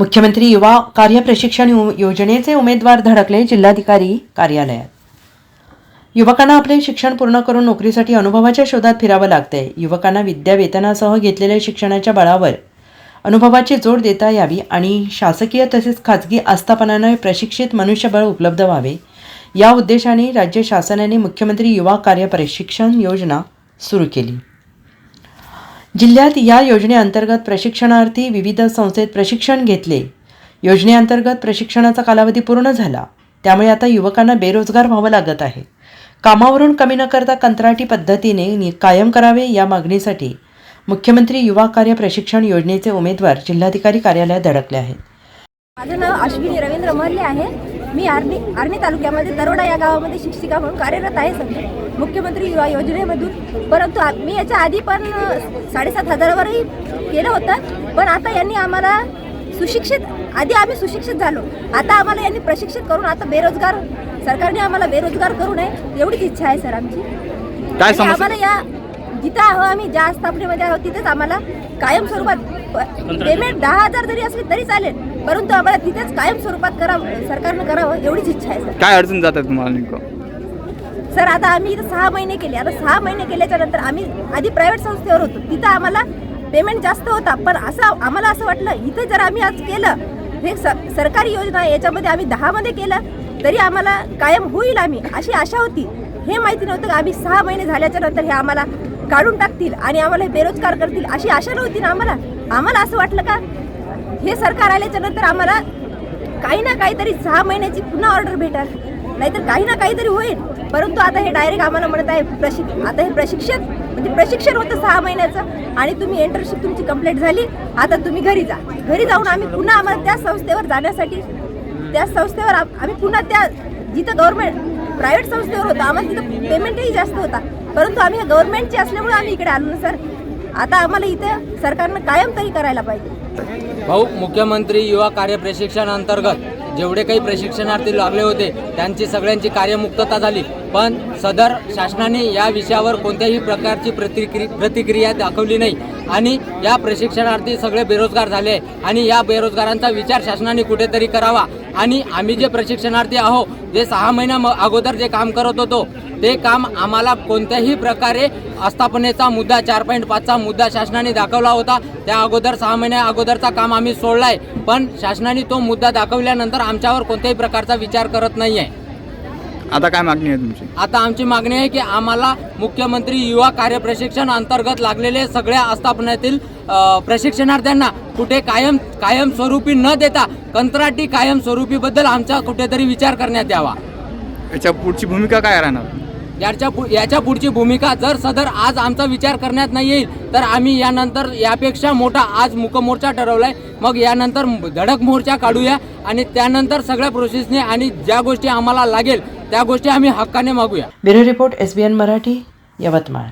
मुख्यमंत्री युवा कार्य प्रशिक्षण योजनेचे उमेदवार धडकले जिल्हाधिकारी कार्यालयात. युवकांना आपले शिक्षण पूर्ण करून नोकरीसाठी अनुभवाच्या शोधात फिरावं लागतंय. युवकांना विद्या वेतनासह घेतलेल्या शिक्षणाच्या बळावर अनुभवाची जोड देता यावी आणि शासकीय तसेच खाजगी आस्थापनानं प्रशिक्षित मनुष्यबळ उपलब्ध व्हावे. या उद्देशाने राज्य शासनाने मुख्यमंत्री युवा कार्य प्रशिक्षण योजना सुरू केली. जिल्ह्यात या योजनेअंतर्गत प्रशिक्षणार्थी विविध संस्थेत प्रशिक्षण घेतले. योजनेअंतर्गत प्रशिक्षणाचा कालावधी पूर्ण झाला. त्यामुळे आता युवकांना बेरोजगार व्हावं लागत आहे. कामावरून कमी न करता कंत्राटी पद्धतीने कायम करावे या मागणीसाठी मुख्यमंत्री युवा कार्य प्रशिक्षण योजनेचे उमेदवार जिल्हाधिकारी कार्यालयात धडकले आहेत. माझं नाव अश्विनी रवींद्र महर्ले आहे. मी आर्मी आर्मी तालुक्यामध्ये दरोडा या गावामध्ये शिक्षिका म्हणून कार्यरत आहे सध्या. मुख्यमंत्री युवा योजनेमधून. परंतु आ- मी याच्या आधी पण साडेसात हजारावरही केलं होतं. पण आता यांनी आम्हाला सुशिक्षित आधी आम्ही सुशिक्षित झालो. आता आम्हाला यांनी प्रशिक्षित करून आता बेरोजगार सरकारने आम्हाला बेरोजगार करू नये एवढीच इच्छा आहे सर आमची. आम्हाला या जिथं आहो आम्ही ज्या आस्थापनेमध्ये आहोत तिथेच आम्हाला कायम स्वरूपात पेमेंट दहा हजार जरी असली तरी चालेल परंतु आम्हाला तिथेच कायम स्वरूपात करावं सरकारनं करावं एवढीच इच्छा आहे सर. काय अडचण जात आहे तुम्हाला नेमकं? सर आता आम्ही इथं सहा महिने केले. आता सहा महिने केल्याच्यानंतर आम्ही आधी प्रायव्हेट संस्थेवर होतो. तिथं आम्हाला पेमेंट जास्त होता पण असं आम्हाला असं वाटलं इथे जर आम्ही आज केलं हे स- सरकारी योजना आहे, याच्यामध्ये आम्ही दहामध्ये केलं तरी आम्हाला कायम होईल आम्ही अशी आशा होती. हे माहिती नव्हतं की आम्ही सहा महिने झाल्याच्यानंतर हे आम्हाला काढून टाकतील आणि आम्हाला हे बेरोजगार करतील अशी आशा नव्हती ना आम्हाला? आम्हाला असं वाटलं का? हे सरकार आल्याच्यानंतर आम्हाला काही ना काहीतरी सहा महिन्याची पुन्हा ऑर्डर भेटाल. नाहीतर काही ना काहीतरी होईल. परंतु आता हे डायरेक्ट आम्हाला म्हणत आहे प्रशिक आता हे प्रशिक्षण म्हणजे प्रशिक्षण होतं सहा महिन्याचं आणि तुम्ही इंटर्नशिप तुमची कंप्लीट झाली. आता तुम्ही घरी जा. घरी जाऊन आम्ही पुन्हा आम्हाला त्या संस्थेवर जाण्यासाठी त्या संस्थेवर आम्ही पुन्हा त्या जिथं गव्हर्नमेंट प्रायव्हेट संस्थेवर होतं आम्हाला तिथं पेमेंटही जास्त होता. परंतु आम्ही गव्हर्नमेंटचे असल्यामुळे आम्ही इकडे आलो ना सर. आता आम्हाला इथं सरकारनं कायम तरी करायला पाहिजे. भाऊ मुख्यमंत्री युवा कार्य प्रशिक्षण अंतर्गत जेवढे काही प्रशिक्षणार्थी लागले होते त्यांची सगळ्यांची कार्यमुक्तता झाली. पण सदर शासनाने या विषयावर कोणत्याही प्रकारची प्रतिक्रि प्रतिक्रिया दाखवली नाही. आणि या प्रशिक्षणार्थी सगळे बेरोजगार झाले आणि या बेरोजगारांचा विचार शासनाने कुठेतरी करावा. आणि आम्ही जे प्रशिक्षणार्थी आहो जे सहा महिन्या म- अगोदर जे काम करत होतो ते काम आम्हाला कोणत्याही प्रकारे आस्थापनेचा मुद्दा चार पॉईंट पाचचा मुद्दा शासनाने दाखवला होता. त्या अगोदर सहा महिन्या अगोदरचा काम आम्ही सोडलाय. पण शासनाने तो मुद्दा दाखवल्यानंतर आमच्यावर कोणत्याही प्रकारचा विचार करत नाही आहे आता काय मागणी आहे तुमची? आता आमची मागणी आहे की आम्हाला मुख्यमंत्री युवा कार्य प्रशिक्षण अंतर्गत लागलेले सगळ्या आस्थापनातील प्रशिक्षणार्थ्यांना कुठे कायम कायमस्वरूपी न देता कंत्राटी कायमस्वरूपीबद्दल आमचा कुठेतरी विचार करण्यात यावा. याच्या पुढची भूमिका काय राहणार? याच्या पु याच्या पुढची भूमिका जर सदर आज आमचा विचार करण्यात नाही येईल तर आम्ही यानंतर यापेक्षा मोठा आज मुकमोर्चा ठरवलाय. मग यानंतर धडक मोर्चा काढूया आणि त्यानंतर सगळ्या प्रोसेसने आणि ज्या गोष्टी आम्हाला लागेल त्या गोष्टी आम्ही हक्काने मागूया. Bureau report S B N Marathi Yavatmal.